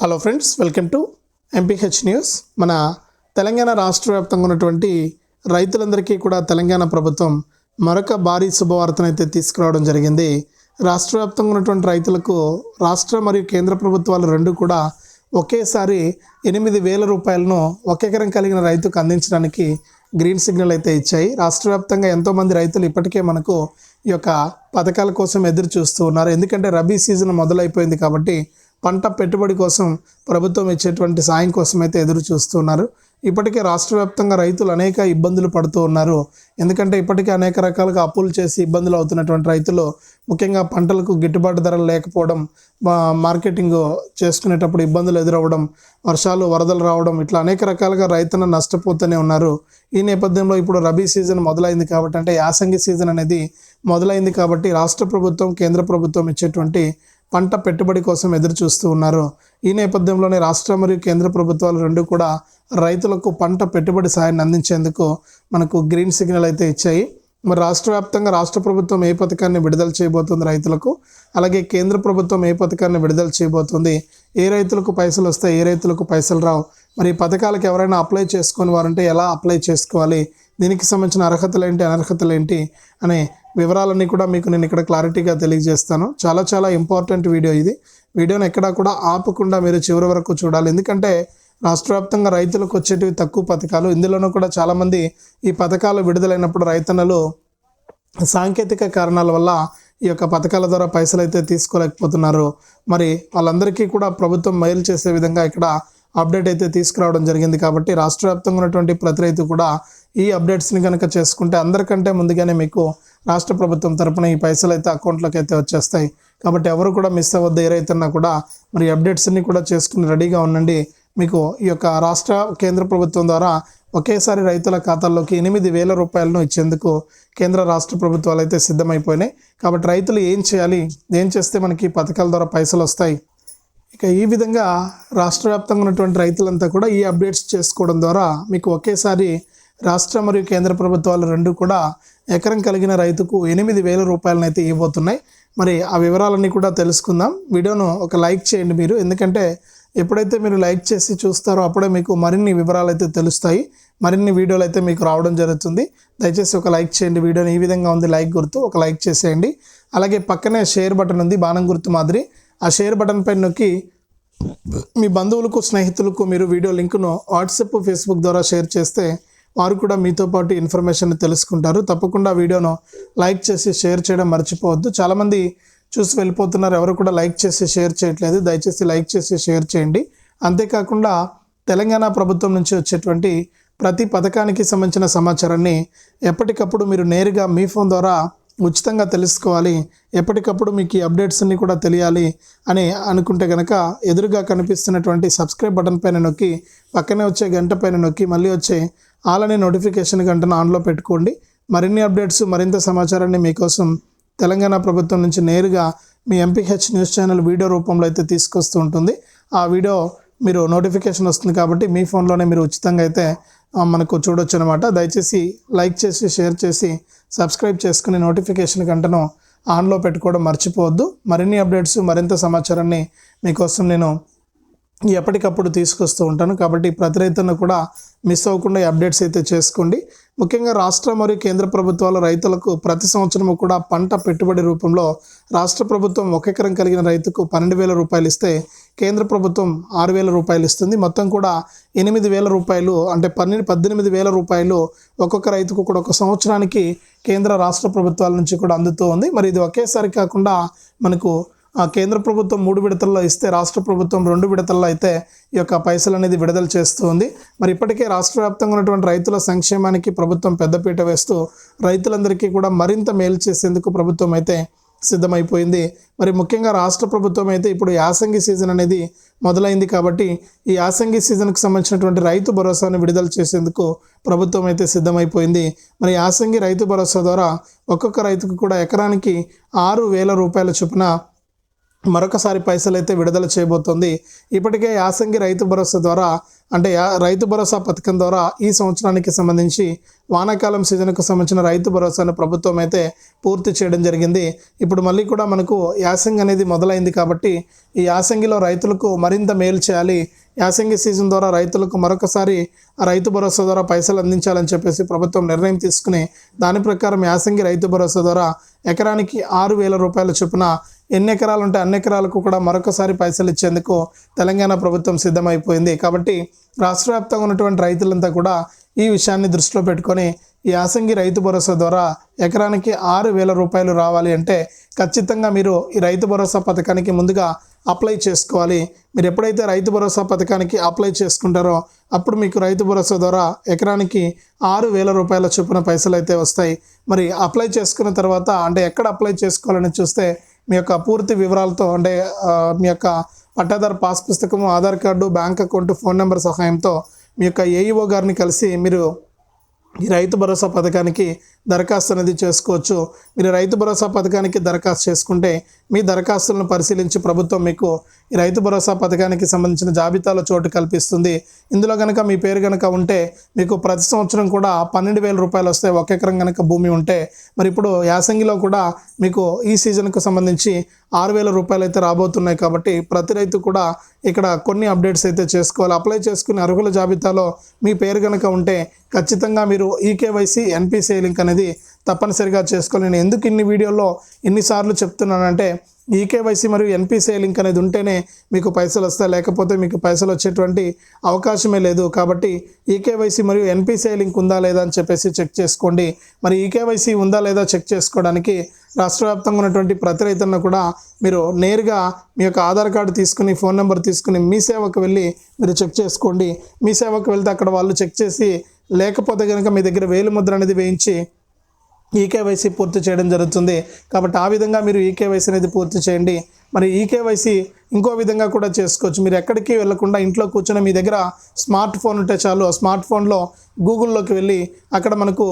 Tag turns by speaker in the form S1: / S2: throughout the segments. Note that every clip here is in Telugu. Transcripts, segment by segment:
S1: Hello friends welcome to MPH news మన తెలంగాణ రాష్ట్ర వ్యాప్తంగా ఉన్నటువంటి రైతులందరికీ కూడా తెలంగాణ ప్రభుత్వం మరొక భారీ శుభవార్తనైతే తీసుకురావడం జరిగింది. రాష్ట్ర వ్యాప్తంగా ఉన్నటువంటి రైతులకు రాష్ట్ర మరియు కేంద్ర ప్రభుత్వాలు రెండు కూడా ఒకేసారి ఎనిమిది వేల రూపాయలను ఒక ఎకరం కలిగిన రైతుకు అందించడానికి గ్రీన్ సిగ్నల్ అయితే ఇచ్చాయి. రాష్ట్ర వ్యాప్తంగా ఎంతోమంది రైతులు ఇప్పటికే మనకు ఈ యొక్క పథకాల కోసం ఎదురు చూస్తూ ఉన్నారు. ఎందుకంటే రబీ సీజన్ మొదలైపోయింది కాబట్టి పంట పెట్టుబడి కోసం ప్రభుత్వం ఇచ్చేటువంటి సాయం కోసం అయితే ఎదురు చూస్తున్నారు. ఇప్పటికే రాష్ట్ర వ్యాప్తంగా రైతులు అనేక ఇబ్బందులు పడుతూ ఉన్నారు. ఎందుకంటే ఇప్పటికే అనేక రకాలుగా అప్పులు చేసి ఇబ్బందులు అవుతున్నటువంటి రైతులు ముఖ్యంగా పంటలకు గిట్టుబాటు ధరలు లేకపోవడం మార్కెటింగ్ చేసుకునేటప్పుడు ఇబ్బందులు ఎదురవ్వడం వర్షాలు వరదలు రావడం ఇట్లా అనేక రకాలుగా రైతులను నష్టపోతూనే ఉన్నారు. ఈ నేపథ్యంలో ఇప్పుడు రబీ సీజన్ మొదలైంది కాబట్టి అంటే యాసంగి సీజన్ అనేది మొదలైంది కాబట్టి రాష్ట్ర ప్రభుత్వం కేంద్ర ప్రభుత్వం ఇచ్చేటువంటి పంట పెట్టుబడి కోసం ఎదురు చూస్తూ ఉన్నారు. ఈ నేపథ్యంలోనే రాష్ట్ర మరియు కేంద్ర ప్రభుత్వాలు రెండు కూడా రైతులకు పంట పెట్టుబడి సాయాన్ని అందించేందుకు మనకు గ్రీన్ సిగ్నల్ అయితే ఇచ్చాయి. మరి రాష్ట్ర వ్యాప్తంగా రాష్ట్ర ప్రభుత్వం ఏ పథకాన్ని విడుదల చేయబోతుంది రైతులకు? అలాగే కేంద్ర ప్రభుత్వం ఏ పథకాన్ని విడుదల చేయబోతుంది? ఏ రైతులకు పైసలు వస్తాయి? ఏ రైతులకు పైసలు రావు? మరి ఈ పథకాలకు ఎవరైనా అప్లై చేసుకుని వారంటే ఎలా అప్లై చేసుకోవాలి? దీనికి సంబంధించిన అర్హతలు ఏంటి? అనర్హతలు ఏంటి? అనే వివరాలన్నీ కూడా మీకు నేను ఇక్కడ క్లారిటీగా తెలియజేస్తాను. చాలా చాలా ఇంపార్టెంట్ వీడియో ఇది. వీడియోని ఎక్కడా కూడా ఆపకుండా మీరు చివరి వరకు చూడాలి. ఎందుకంటే రాష్ట్ర వ్యాప్తంగా రైతులకు వచ్చేటివి తక్కువ పథకాలు. ఇందులోనూ కూడా చాలామంది ఈ పథకాలు విడుదలైనప్పుడు రైతన్నలు సాంకేతిక కారణాల వల్ల ఈ యొక్క పథకాల ద్వారా పైసలు అయితే తీసుకోలేకపోతున్నారు. మరి వాళ్ళందరికీ కూడా ప్రభుత్వం మైలు చేసే విధంగా ఇక్కడ అప్డేట్ అయితే తీసుకురావడం జరిగింది కాబట్టి రాష్ట్ర వ్యాప్తంగా ఉన్నటువంటి ప్రతి రైతు కూడా ఈ అప్డేట్స్ని కనుక చేసుకుంటే అందరికంటే ముందుగానే మీకు రాష్ట్ర ప్రభుత్వం తరపున ఈ పైసలు అయితే అకౌంట్లోకి అయితే వచ్చేస్తాయి. కాబట్టి ఎవరు కూడా మిస్ అవ్వద్దు ఏ రైతున్నా కూడా మరి అప్డేట్స్ అన్ని కూడా చేసుకుని రెడీగా ఉండండి. మీకు ఈ యొక్క రాష్ట్ర కేంద్ర ప్రభుత్వం ద్వారా ఒకేసారి రైతుల ఖాతాల్లోకి ఎనిమిది వేల రూపాయలను ఇచ్చేందుకు కేంద్ర రాష్ట్ర ప్రభుత్వాలు అయితే సిద్ధమైపోయినాయి. కాబట్టి రైతులు ఏం చేయాలి ఏం చేస్తే మనకి ఈ పథకాల ద్వారా పైసలు వస్తాయి? ఇక ఈ విధంగా రాష్ట్ర వ్యాప్తంగా ఉన్నటువంటి రైతులంతా కూడా ఈ అప్డేట్స్ చేసుకోవడం ద్వారా మీకు ఒకేసారి రాష్ట్ర మరియు కేంద్ర ప్రభుత్వాలు రెండు కూడా ఎకరం కలిగిన రైతుకు ఎనిమిది వేల రూపాయలనైతే ఇవ్వబోతున్నాయి. మరి ఆ వివరాలన్నీ కూడా తెలుసుకుందాం. వీడియోను ఒక లైక్ చేయండి మీరు. ఎందుకంటే ఎప్పుడైతే మీరు లైక్ చేసి చూస్తారో అప్పుడే మీకు మరిన్ని వివరాలు అయితే తెలుస్తాయి. మరిన్ని వీడియోలు అయితే మీకు రావడం జరుగుతుంది. దయచేసి ఒక లైక్ చేయండి. వీడియోని ఈ విధంగా ఉంది. లైక్ గుర్తు ఒక లైక్ చేసేయండి. అలాగే పక్కనే షేర్ బటన్ ఉంది. బాణం గుర్తు మాదిరి. ఆ షేర్ బటన్ పైన నొక్కి మీ బంధువులకు స్నేహితులకు మీరు వీడియో లింకును వాట్సాప్ ఫేస్బుక్ ద్వారా షేర్ చేస్తే వారు కూడా మీతో పాటు ఇన్ఫర్మేషన్ తెలుసుకుంటారు. తప్పకుండా వీడియోను లైక్ చేసి షేర్ చేయడం మర్చిపోవద్దు. చాలామంది చూసి వెళ్ళిపోతున్నారు. ఎవరు కూడా లైక్ చేసి షేర్ చేయట్లేదు. దయచేసి లైక్ చేసి షేర్ చేయండి. అంతేకాకుండా తెలంగాణ ప్రభుత్వం నుంచి వచ్చేటువంటి ప్రతి పథకానికి సంబంధించిన సమాచారాన్ని ఎప్పటికప్పుడు మీరు నేరుగా మీ ఫోన్ ద్వారా ఉచితంగా తెలుసుకోవాలి. ఎప్పటికప్పుడు మీకు ఈ అప్డేట్స్ అన్ని కూడా తెలియాలి అని అనుకుంటే కనుక ఎదురుగా కనిపిస్తున్నటువంటి సబ్స్క్రైబ్ బటన్ పైన నొక్కి పక్కనే వచ్చే గంట పైన నొక్కి మళ్ళీ వచ్చే అలానే నోటిఫికేషన్ గంటను ఆన్లో పెట్టుకోండి. మరిన్ని అప్డేట్స్ మరింత సమాచారాన్ని మీకోసం తెలంగాణ ప్రభుత్వం నుంచి నేరుగా మీ ఎంపీహెచ్ న్యూస్ ఛానల్ వీడియో రూపంలో అయితే తీసుకొస్తూ ఉంటుంది. ఆ వీడియో మీరు నోటిఫికేషన్ వస్తుంది కాబట్టి మీ ఫోన్లోనే మీరు ఉచితంగా అయితే మనకు చూడొచ్చు అనమాట దయచేసి లైక్ చేసి షేర్ చేసి సబ్స్క్రైబ్ చేసుకుని నోటిఫికేషన్ గంటను ఆన్లో పెట్టుకోవడం మర్చిపోవద్దు. మరిన్ని అప్డేట్స్ మరింత సమాచారాన్ని మీకోసం నేను ఎప్పటికప్పుడు తీసుకొస్తూ ఉంటాను. కాబట్టి ప్రతి రైతులను కూడా మిస్ అవ్వకుండా ఈ అప్డేట్స్ అయితే చేసుకోండి. ముఖ్యంగా రాష్ట్ర మరియు కేంద్ర ప్రభుత్వాలు రైతులకు ప్రతి సంవత్సరము కూడా పంట పెట్టుబడి రూపంలో రాష్ట్ర ప్రభుత్వం ఒక ఎకరం కలిగిన రైతుకు పన్నెండు వేల రూపాయలు ఇస్తే కేంద్ర ప్రభుత్వం ఆరు వేల రూపాయలు ఇస్తుంది. మొత్తం కూడా ఎనిమిది వేల రూపాయలు అంటే పన్నెండు పద్దెనిమిది వేల రూపాయలు ఒక్కొక్క రైతుకు కూడా ఒక సంవత్సరానికి కేంద్ర రాష్ట్ర ప్రభుత్వాల నుంచి కూడా అందుతూ ఉంది. మరి ఇది ఒకేసారి కాకుండా మనకు కేంద్ర ప్రభుత్వం మూడు విడతల్లో ఇస్తే రాష్ట్ర ప్రభుత్వం రెండు విడతల్లో అయితే ఈ యొక్క పైసలు అనేది విడుదల చేస్తూ ఉంది మరి ఇప్పటికే రాష్ట్ర వ్యాప్తంగా ఉన్నటువంటి రైతుల సంక్షేమానికి ప్రభుత్వం పెద్దపీట వేస్తూ రైతులందరికీ కూడా మరింత మేలు చేసేందుకు ప్రభుత్వం అయితే సిద్ధమైపోయింది. మరి ముఖ్యంగా రాష్ట్ర ప్రభుత్వం అయితే ఇప్పుడు యాసంగి సీజన్ అనేది మొదలైంది కాబట్టి ఈ యాసంగి సీజన్కి సంబంధించినటువంటి రైతు భరోసాను విడుదల చేసేందుకు ప్రభుత్వం అయితే సిద్ధమైపోయింది. మరి యాసంగి రైతు భరోసా ద్వారా ఒక్కొక్క రైతుకు కూడా ఎకరానికి ఆరు వేల రూపాయల చొప్పున మరొకసారి పైసలు అయితే విడుదల చేయబోతోంది. ఇప్పటికే యాసంగి రైతు భరోసా ద్వారా అంటే యా రైతు భరోసా పథకం ద్వారా ఈ సంవత్సరానికి సంబంధించి వానాకాలం సీజన్కు సంబంధించిన రైతు భరోసాను ప్రభుత్వం అయితే పూర్తి చేయడం జరిగింది. ఇప్పుడు మళ్ళీ కూడా మనకు యాసంగి అనేది మొదలైంది కాబట్టి ఈ యాసంగిలో రైతులకు మరింత మేలు చేయాలి. యాసంగి సీజన్ ద్వారా రైతులకు మరొకసారి రైతు భరోసా ద్వారా పైసలు అందించాలని చెప్పేసి ప్రభుత్వం నిర్ణయం తీసుకుని దాని ప్రకారం యాసంగి రైతు భరోసా ద్వారా ఎకరానికి ఆరు వేల రూపాయల చొప్పున ఎన్ని ఎకరాలు ఉంటే అన్ని ఎకరాలకు కూడా మరొకసారి పైసలు ఇచ్చేందుకు తెలంగాణ ప్రభుత్వం సిద్ధమైపోయింది. కాబట్టి రాష్ట్ర వ్యాప్తంగా ఉన్నటువంటి రైతులంతా కూడా ఈ విషయాన్ని దృష్టిలో పెట్టుకొని ఈ యాసంగి రైతు భరోసా ద్వారా ఎకరానికి ఆరు వేల రూపాయలు రావాలి అంటే ఖచ్చితంగా మీరు ఈ రైతు భరోసా పథకానికి ముందుగా అప్లై చేసుకోవాలి. మీరు ఎప్పుడైతే రైతు భరోసా పథకానికి అప్లై చేసుకుంటారో అప్పుడు మీకు రైతు భరోసా ద్వారా ఎకరానికి ఆరు వేల రూపాయల చొప్పున పైసలు అయితే వస్తాయి. మరి అప్లై చేసుకున్న తర్వాత అంటే ఎక్కడ అప్లై చేసుకోవాలని చూస్తే మీ యొక్క పూర్తి వివరాలతో అంటే మీ యొక్క పట్టాదారు పాస్ పుస్తకము Aadhaar card bank account phone number సహాయంతో మీ యొక్క ఏఈఓ గారిని కలిసి మీరు ఈ రైతు భరోసా పథకానికి దరఖాస్తు అనేది చేసుకోవచ్చు. మీరు రైతు భరోసా పథకానికి దరఖాస్తు చేసుకుంటే మీ దరఖాస్తులను పరిశీలించి ప్రభుత్వం మీకు ఈ రైతు భరోసా పథకానికి సంబంధించిన జాబితాలో చోటు కల్పిస్తుంది. ఇందులో కనుక మీ పేరు కనుక ఉంటే మీకు ప్రతి సంవత్సరం కూడా పన్నెండు వేల రూపాయలు వస్తాయి. ఒక ఎకరం కనుక భూమి ఉంటే మరి ఇప్పుడు యాసంగిలో కూడా మీకు ఈ సీజన్కు సంబంధించి ఆరు వేల రూపాయలు అయితే రాబోతున్నాయి కాబట్టి ప్రతి రైతు కూడా ఇక్కడ కొన్ని అప్డేట్స్ అయితే చేసుకోవాలి. అప్లై చేసుకునే అర్హుల జాబితాలో మీ పేరు కనుక ఉంటే ఖచ్చితంగా మీరు ఈకేవైసీ ఎన్పిసిఐ లింక్ అనేది తప్పనిసరిగా చేసుకోవాలి. నేను ఎందుకు ఇన్ని వీడియోల్లో ఇన్నిసార్లు చెప్తున్నానంటే ఈకేవైసీ మరియు ఎన్పిసిఐ లింక్ అనేది ఉంటేనే మీకు పైసలు వస్తాయి. లేకపోతే మీకు పైసలు వచ్చేటువంటి అవకాశమే లేదు. కాబట్టి ఈకేవైసీ మరియు ఎన్పిసిఐ లింక్ ఉందా లేదా అని చెప్పేసి చెక్ చేసుకోండి. మరి ఈకేవైసీ ఉందా లేదా చెక్ చేసుకోవడానికి రాష్ట్ర వ్యాప్తంగా ఉన్నటువంటి ప్రతి రైతులను కూడా మీరు నేరుగా మీ యొక్క ఆధార్ కార్డు తీసుకుని ఫోన్ నెంబర్ తీసుకుని మీ సేవకు వెళ్ళి మీరు చెక్ చేసుకోండి. మీ సేవకు వెళ్తే అక్కడ వాళ్ళు చెక్ చేసి లేకపోతే కనుక మీ దగ్గర వేలు ముద్ర అనేది వేయించి ఈకేవైసీ పూర్తి చేయడం జరుగుతుంది. కాబట్టి ఆ విధంగా మీరు ఈకేవైసీ అనేది పూర్తి చేయండి. మరి ఈకేవైసీ ఇంకో విధంగా కూడా చేసుకోవచ్చు. మీరు ఎక్కడికి వెళ్ళకుండా ఇంట్లో కూర్చొని మీ దగ్గర స్మార్ట్ ఫోన్ ఉంటే చాలు. ఆ స్మార్ట్ ఫోన్లో గూగుల్లోకి వెళ్ళి అక్కడ మనకు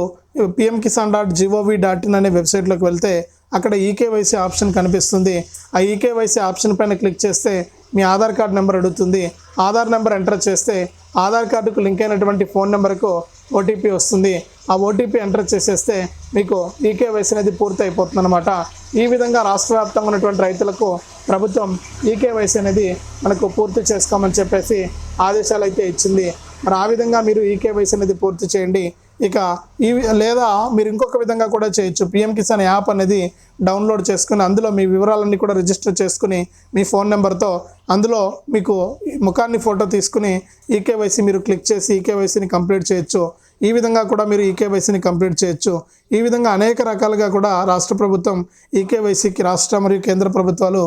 S1: PM Kisan dot gov dot in అనే వెబ్సైట్లోకి వెళ్తే అక్కడ ఈకేవైసీ ఆప్షన్ కనిపిస్తుంది. ఆ ఈకేవైసీ ఆప్షన్ పైన క్లిక్ చేస్తే మీ ఆధార్ కార్డ్ నెంబర్ అడుగుతుంది. ఆధార్ నెంబర్ ఎంటర్ చేస్తే ఆధార్ కార్డుకు లింక్ అయినటువంటి ఫోన్ నెంబర్కు ఓటీపీ వస్తుంది. ఆ ఓటీపీ ఎంటర్ చేసేస్తే మీకు ఈకేవైసీ అనేది పూర్తి అయిపోతుంది అనమాట ఈ విధంగా రాష్ట్ర వ్యాప్తంగా ఉన్నటువంటి రైతులకు ప్రభుత్వం ఈకేవైసీ అనేది మనకు పూర్తి చేసుకోమని చెప్పేసి ఆదేశాలు అయితే ఇచ్చింది. మరి ఆ విధంగా మీరు ఈకేవైసీ అనేది పూర్తి చేయండి. ఇక ఈ లేదా మీరు ఇంకొక విధంగా కూడా చేయొచ్చు. పిఎం కిసాన్ యాప్ అనేది డౌన్లోడ్ చేసుకుని అందులో మీ వివరాలన్నీ కూడా రిజిస్టర్ చేసుకుని మీ ఫోన్ నెంబర్తో అందులో మీకు ముఖాన్ని ఫోటో తీసుకుని ఈకేవైసీ మీరు క్లిక్ చేసి ఈకేవైసీని కంప్లీట్ చేయొచ్చు. ఈ విధంగా కూడా మీరు ఈకేవైసీని కంప్లీట్ చేయొచ్చు. ఈ విధంగా అనేక రకాలుగా కూడా రాష్ట్ర ప్రభుత్వం ఈకేవైసీకి రాష్ట్ర మరియు కేంద్ర ప్రభుత్వాలు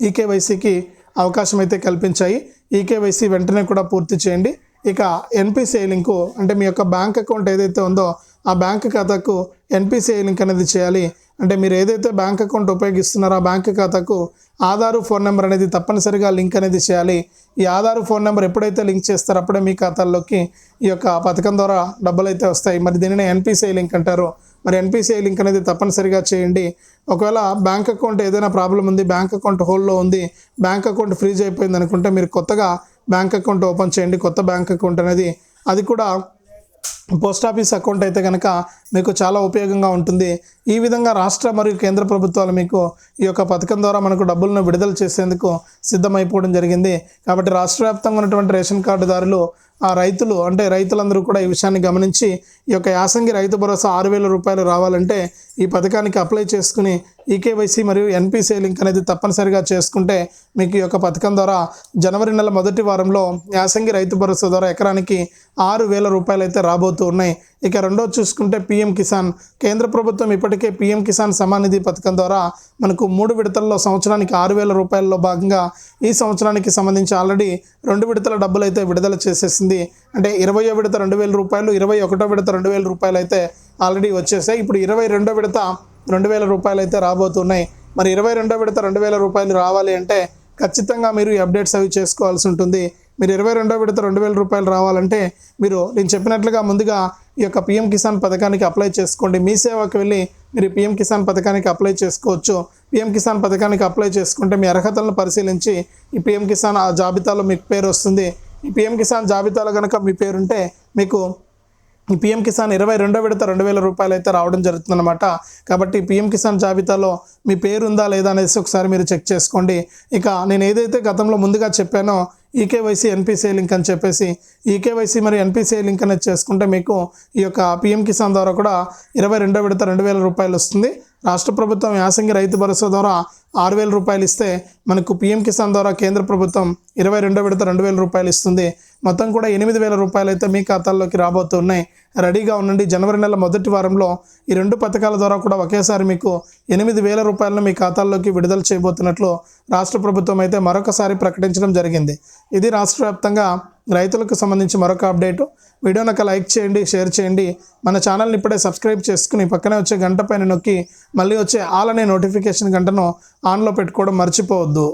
S1: ఈకేవైసీకి అవకాశం అయితే కల్పించాయి. ఈకేవైసీ వెంటనే కూడా పూర్తి చేయండి. ఇక ఎన్పిసిఐ లింకు అంటే మీ యొక్క బ్యాంక్ అకౌంట్ ఏదైతే ఉందో ఆ బ్యాంక్ ఖాతాకు ఎన్పిసిఐ లింక్ అనేది చేయాలి. అంటే మీరు ఏదైతే బ్యాంక్ అకౌంట్ ఉపయోగిస్తున్నారో ఆ బ్యాంక్ ఖాతాకు ఆధారు ఫోన్ నెంబర్ అనేది తప్పనిసరిగా లింక్ అనేది చేయాలి. ఈ ఆధారు ఫోన్ నెంబర్ ఎప్పుడైతే లింక్ చేస్తారో అప్పుడే మీ ఖాతాల్లోకి ఈ యొక్క పథకం ద్వారా డబ్బులు అయితే వస్తాయి. మరి దీనిని ఎన్పిసిఐ లింక్ అంటారు. మరి ఎన్పిసిఐ లింక్ అనేది తప్పనిసరిగా చేయండి. ఒకవేళ బ్యాంక్ అకౌంట్ ఏదైనా ప్రాబ్లం ఉంది బ్యాంక్ అకౌంట్ హోల్డ్లో ఉంది బ్యాంక్ అకౌంట్ ఫ్రీజ్ అయిపోయింది అనుకుంటే మీరు కొత్తగా బ్యాంక్ అకౌంట్ ఓపెన్ చేయండి. కొత్త బ్యాంక్ అకౌంట్ అనేది అది కూడా పోస్ట్ ఆఫీస్ అకౌంట్ అయితే కనుక మీకు చాలా ఉపయోగంగా ఉంటుంది. ఈ విధంగా రాష్ట్ర మరియు కేంద్ర ప్రభుత్వాలు మీకు ఈ యొక్క పథకం ద్వారా మనకు డబ్బులను విడుదల చేసేందుకు సిద్ధమైపోవడం జరిగింది. కాబట్టి రాష్ట్ర వ్యాప్తంగా ఉన్నటువంటి రేషన్ కార్డుదారులు ఆ రైతులు అంటే రైతులందరూ కూడా ఈ విషయాన్ని గమనించి ఈ యొక్క యాసంగి రైతు భరోసా ఆరు వేల రూపాయలు రావాలంటే ఈ పథకానికి అప్లై చేసుకుని ఈకేవైసీ మరియు ఎన్పిసి లింక్ అనేది తప్పనిసరిగా చేసుకుంటే మీకు ఈ యొక్క పథకం ద్వారా జనవరి నెల మొదటి వారంలో యాసంగి రైతు భరోసా ద్వారా ఎకరానికి ఆరు వేల రూపాయలు అయితే రాబోతూ ఉన్నాయి. ఇక రెండో చూసుకుంటే పీఎం కిసాన్. కేంద్ర ప్రభుత్వం ఇప్పటికే పీఎం కిసాన్ సమానిధి పథకం ద్వారా మనకు మూడు విడతల్లో సంవత్సరానికి ఆరు వేల రూపాయల్లో భాగంగా ఈ సంవత్సరానికి సంబంధించి ఆల్రెడీ రెండు విడతల డబ్బులు అయితే విడుదల చేసేసింది. అంటే ఇరవయో విడత రెండు వేల రూపాయలు ఇరవై ఒకటో విడత రెండు వేల రూపాయలు అయితే ఆల్రెడీ వచ్చేసాయి. ఇప్పుడు ఇరవై రెండో విడత రెండు వేల రూపాయలు అయితే రాబోతున్నాయి. మరి ఇరవై రెండో విడత రెండు వేల రూపాయలు రావాలి అంటే ఖచ్చితంగా మీరు ఈ అప్డేట్స్ అవి చేసుకోవాల్సి ఉంటుంది. మీరు ఇరవై రెండో విడత రెండు వేల రూపాయలు రావాలంటే మీరు నేను చెప్పినట్లుగా ముందుగా ఈ యొక్క పిఎం కిసాన్ పథకానికి అప్లై చేసుకోండి. మీ సేవకు వెళ్ళి మీరు పిఎం కిసాన్ పథకానికి అప్లై చేసుకోవచ్చు. పిఎం కిసాన్ పథకానికి అప్లై చేసుకుంటే మీ అర్హతలను పరిశీలించి ఈ పిఎం కిసాన్ ఆ జాబితాలో మీకు పేరు వస్తుంది. ఈ పిఎం కిసాన్ జాబితాలో కనుక మీ పేరుంటే మీకు ఈ పిఎం కిసాన్ ఇరవై రెండో విడత రెండు వేల రూపాయలు అయితే రావడం జరుగుతుందన్నమాట. కాబట్టి పిఎం కిసాన్ జాబితాలో మీ పేరు ఉందా లేదా అనేసి ఒకసారి మీరు చెక్ చేసుకోండి. ఇక నేను ఏదైతే గతంలో ముందుగా చెప్పానో ఈకేవైసీ ఎన్పిసిఐ లింక్ అని చెప్పేసి ఈకేవైసీ మరి ఎన్పిసిఐ లింక్ అనేది చేసుకుంటే మీకు ఈ యొక్క పిఎం కిసాన్ ద్వారా కూడా ఇరవై రెండో విడత రెండు వేల రూపాయలు వస్తుంది. రాష్ట్ర ప్రభుత్వం యాసంగి రైతు భరోసా ద్వారా ఆరు వేల రూపాయలు ఇస్తే మనకు పిఎం కిసాన్ ద్వారా కేంద్ర ప్రభుత్వం ఇరవై రెండో విడత రెండు వేల రూపాయలు ఇస్తుంది. మొత్తం కూడా ఎనిమిది వేల రూపాయలు అయితే మీ ఖాతాల్లోకి రాబోతున్నాయి రెడీగా ఉండండి. జనవరి నెల మొదటి వారంలో ఈ రెండు పథకాల ద్వారా కూడా ఒకేసారి మీకు ఎనిమిది వేల రూపాయలను మీ ఖాతాల్లోకి విడుదల చేయబోతున్నట్లు రాష్ట్ర ప్రభుత్వం అయితే మరొకసారి ప్రకటించడం జరిగింది. ఇది రాష్ట్ర వ్యాప్తంగా రైతులకు సంబంధించి మరొక అప్డేటు. వీడియోని ఒక లైక్ చేయండి షేర్ చేయండి. మన ఛానల్ని ఇప్పుడే సబ్స్క్రైబ్ చేసుకుని పక్కనే వచ్చే గంట పైన నొక్కి మళ్ళీ వచ్చే ఆల్ అనే నోటిఫికేషన్ గంటను ఆన్లో పెట్టుకోవడం మర్చిపోవద్దు.